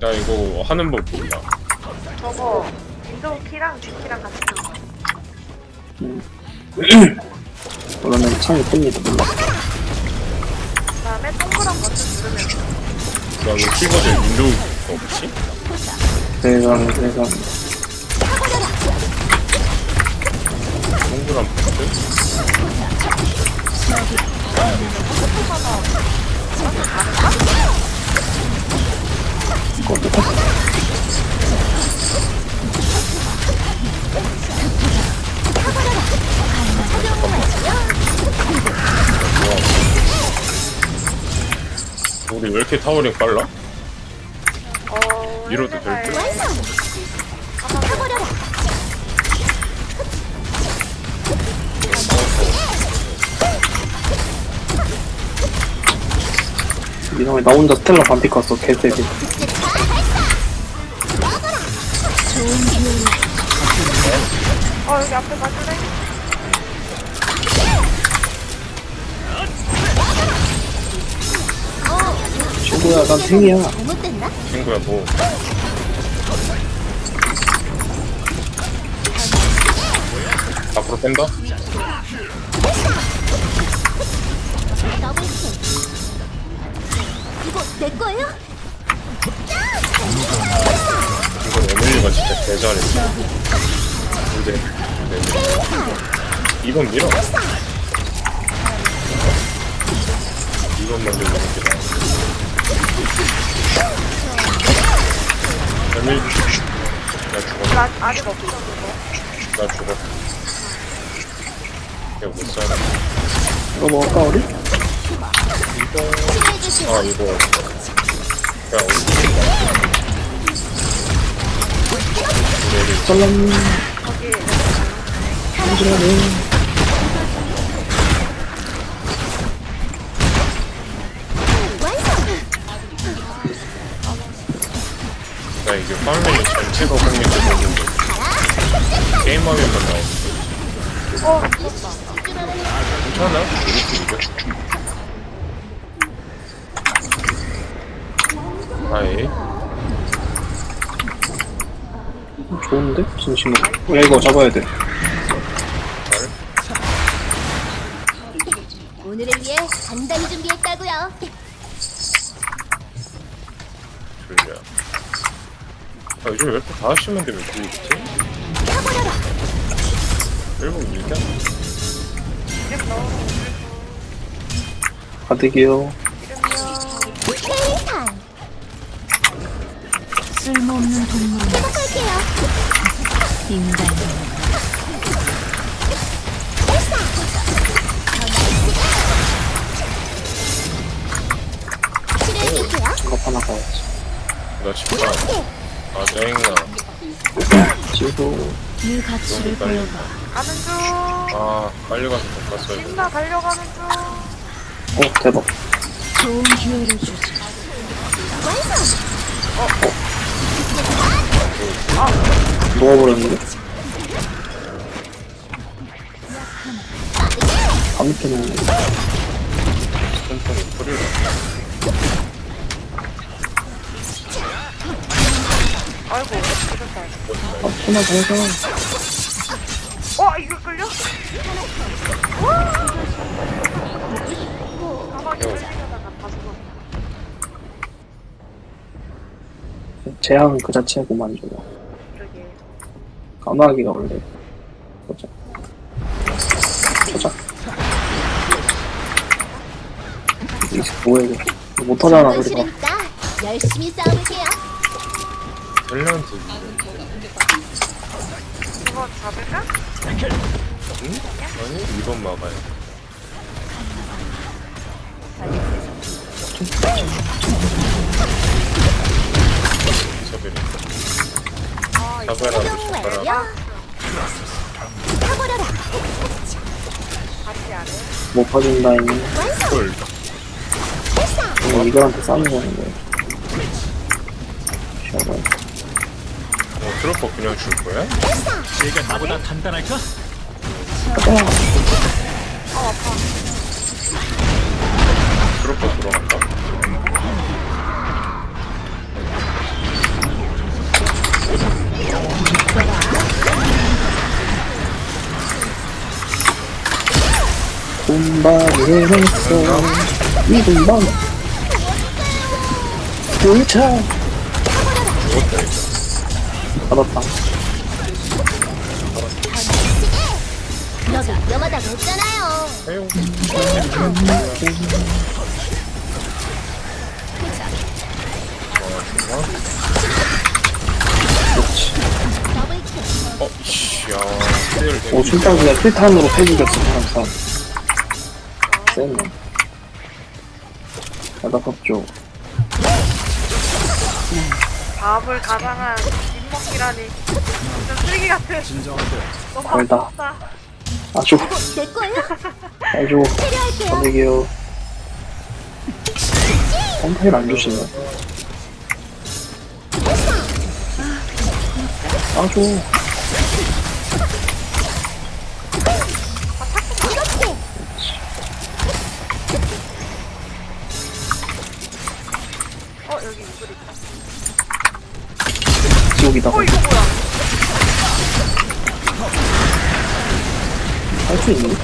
나 이거 하는 법 몰라. 저거 윈도우 키랑 G키랑 같이 한 거. 음. 그러면 창이 뜹니다 몰라 그다음에 동그란 버튼 누르면 나왜 키보드에 윈도우 없지? 세상에 세상에 동그란 버튼? 이렇게 타워링 빨라? 어 밀어도 될 듯? 타버려라. 이상해 나 혼자 스텔라 반피 갔어 개쎄지 어 여기 앞에 맞을래? 친구야 난 탱이야 잘못됐나? 친구야 뭐 앞으로 뺀다? 더블 킥. 이거 내 거예요? 이거 에밀리가 진짜 개잘했어 근데 네. 이건 밀어 이건 먼저 미는 게 나아 에밀리 나 죽었어 아, 아직 없어 그거. 나 죽었어 이거 못 살아 이거 먹을까 우리? 이거 아 이거 야 어디 짤람 거기 힘들어네 나 이게 화면이 전체가 공유돼 있는데 게임 화면만 나오는데 어. 괜찮아? 이렇게 이겨 아이 좋은데? 진심으로 야 이거 잡아야 돼잘 오늘을 위해 간단히 준비했다고요. 졸려 아 요즘 왜 이렇게 다 하시면 되면 좋겠지? 일본 밀자. 가득이요 쓸모없는 동물은 시작할게요. 인간 치료해줄게요. 장갑 하나 가야지 나 진짜 아 짜증나 지우고 네 가치를 보여봐. 가는 중. 아 빨리 가서 못 갔어야 돼 신나 달려가는 중. 어 대박. 좋은 기회를 주지. 녹아버렸는데? 안 밑에는 통통이 풀을 아이고 이겼다. 아프나 잘가 어 이거 끌려? 와! 가만히 끌리다가 다 죽었어. 재앙은 그 자체고만 좋아 그러게. 까마귀가 원래 보자 보자 이게 뭐야 이거 못하잖아 우리가 열심히 싸울게요. 탤런트 이거 잡을까? 응? 아니 이번 서베리 아 이거 숟가락 완료. 타버려라. 같이 안 해. 못 봐준다니 헐 그냥 이거한테 싸는 거는 거야 쉬 드롭퍼 그냥 줄 거야? 얘가 나보다 간단할까? 드롭퍼 돌아간다? 군밤을 했어 이 군밤 불차 죽었다 이거 받았다 여기 위험하다고 했잖아요. 더블 킬. 어 이씨 야 어, 필탄으로 패주겠어 항상 쎄네 밥을 가장한 입 먹기라니. 진짜 쓰레기 같은 너무 알다. 아깝다. 아주. 내 거예요? 아주. 치료할게요. 안되게요. 펌프를 안 주시네 아주 지옥이다. 어 이거 뭐야? 할 수 있니?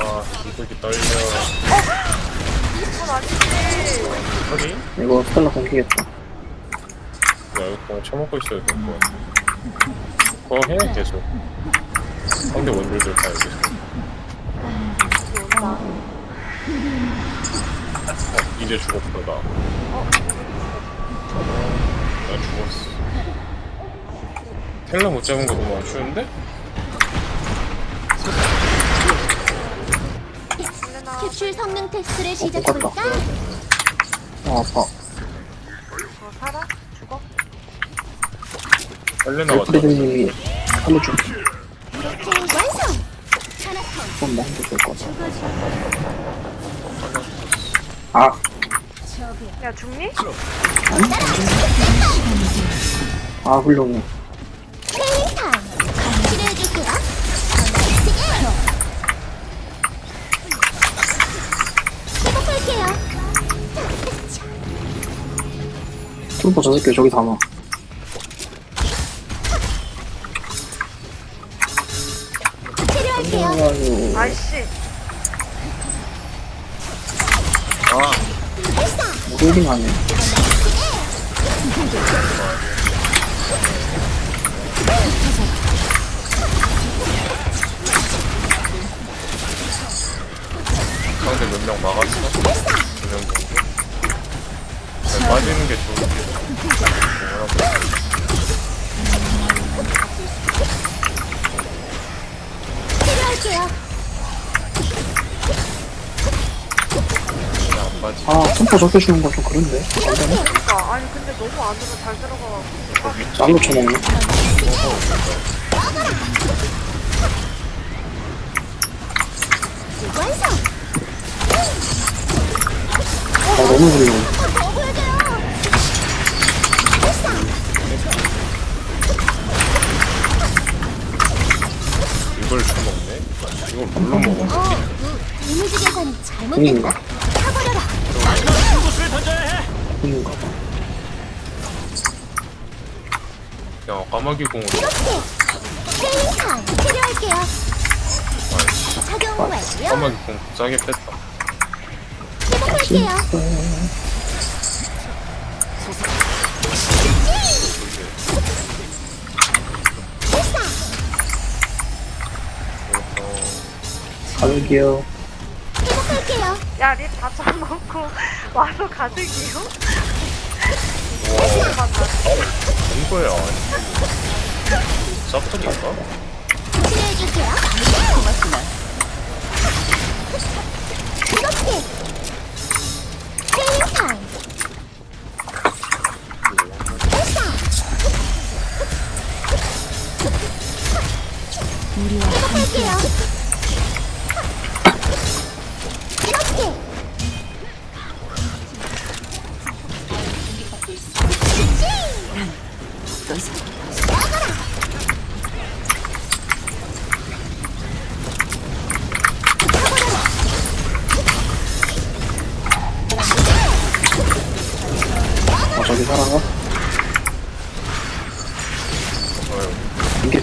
와 떨려 이건 아니지 허리? 이거 스텔라 공기겠다. 야 이거 그냥 처먹고 있어야 될 거야 그거 해 계속. 상대 원딜들 다 여기서 어, 이제 죽었다 나. 나 죽었어. 텔라 못 잡은 거 너무 아쉬운데? 캡슐 성능 테스트를 시작해볼까? 아 아파 너 살아? 죽어? 헬레나 왔다. 엘프리드님이 이렇게 완성. 하나 더. 먹어도 될것 같아 아. 야 죽니? 아 훌륭해. 트루퍼 저 새끼 저기 담아. 아이씨. 아, 무빙 하네 상대 몇 명 막았어? 두명 정도? 잘 빠지는 게게 치료할 아 트루퍼 저렇게 주는 거좀 그런데 안 되네 그니까 아니 근데 너무 안으로 잘 들어가 쳐먹네 완성. 아 너무 보여줘요. 이걸 처먹네? 이걸 뭘로 먹어? 어, 우, 이미지 계산이 잘못됐다. 공인가? 야, 까마귀 공으로. 힐링 타임. 치료할게요. 착용 완료. 까마귀 공 싸게 뺐다. 회복할게요. 가격이요 회복할게요. 야립 다 쳐먹고 와서 가득이요? 우와, 맞나? 본 거야. 사프인가? 치료해주세요. 고맙구나. 이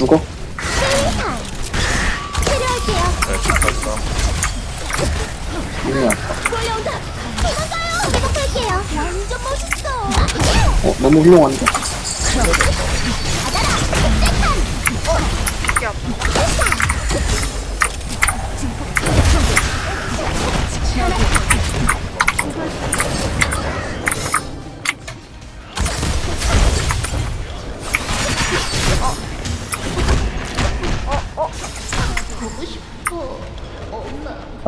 죽어? 이거. 어, 너무 훌륭한데.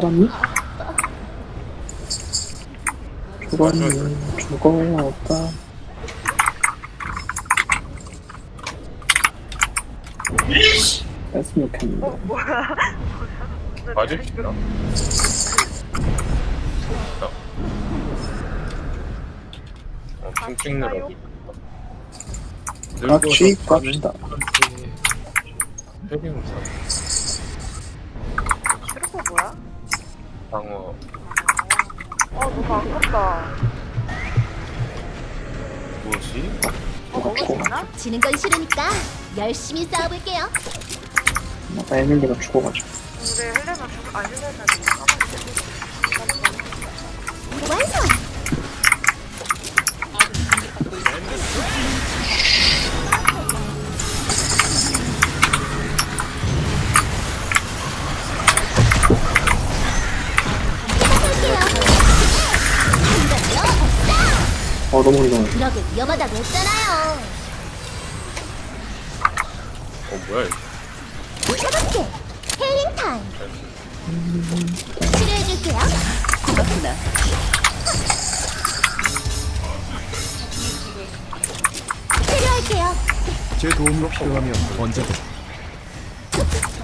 살았니? 죽었니? 죽었다. 뺐으면 좋겠는데. 어 뭐야? 뭐야? 맞읍시다. 어, 핑 찍느라고. 같이 갑시다. 헤딩사, 트루퍼 뭐야? 방어, 어 너무 아깝다. 무엇이? 어 먹을 수 있나? 지는 건 싫으니까 열심히 싸워볼게요. 아까 에밀리가 죽어가지고. 우리 헬레나 죽 아니 헬레나 죽 완성. 너무 훌륭해. 그러게 위험하다고 했잖아요. 어, 뭐야, 이거. 차갑게 힐링 타임. 치료해 줄게요. 고맙구나. 치료할게요. 제 도움이 필요하면 언제든. 이렇게 이렇게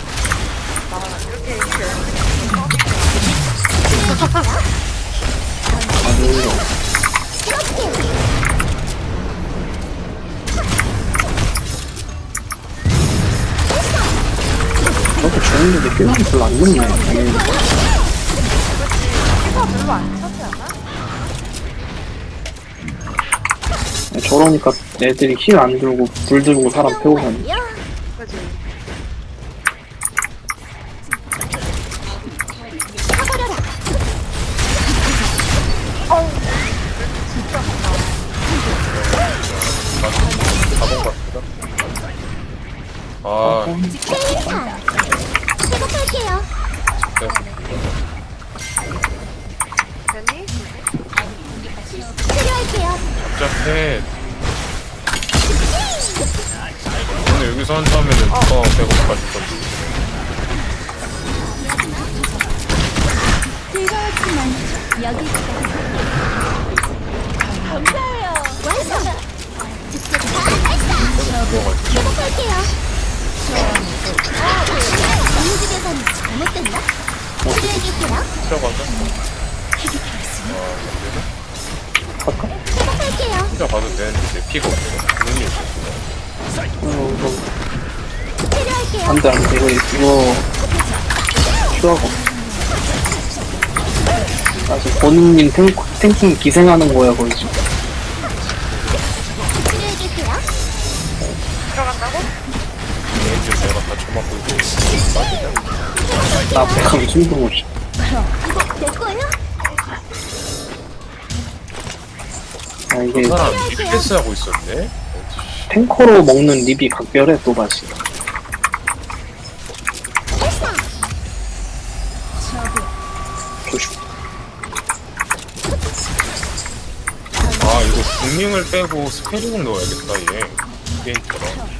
아 죽는데 필요한 별로 안. 에밀리가. 피가 별로 안 차지 않아? 저러니까 애들이 힐 안 들고 불 들고 사람 패우다니. 요 그지? 복잡해. 오늘 여기서 한다면은 누가 배고파 줄 건데. 즐거웠지만 여기 완성. 직접 다. 회복할게요. 잘못됐나? 들어가자. 혼자 가도 되는데 피가 없어. 눈이 없어. 어, 이거, 치료할게요. 안 돼, 안 돼. 이거, 이거, 필요하고. 아, 지금 본인님 탱, 탱킹 기생하는 거야, 거의 지금. 치료해줄게요. 들어간다고? 레인지 내가 다 처맞고 있고. 나못 쉬어. 이거 내 거예 아, 이게 그 사람 리패스 하고 있었네? 탱커로 먹는 립이 각별해, 또 맛이. 조심. 아, 이거 국밍을 빼고 스페링을 넣어야겠다, 얘. 게임처럼.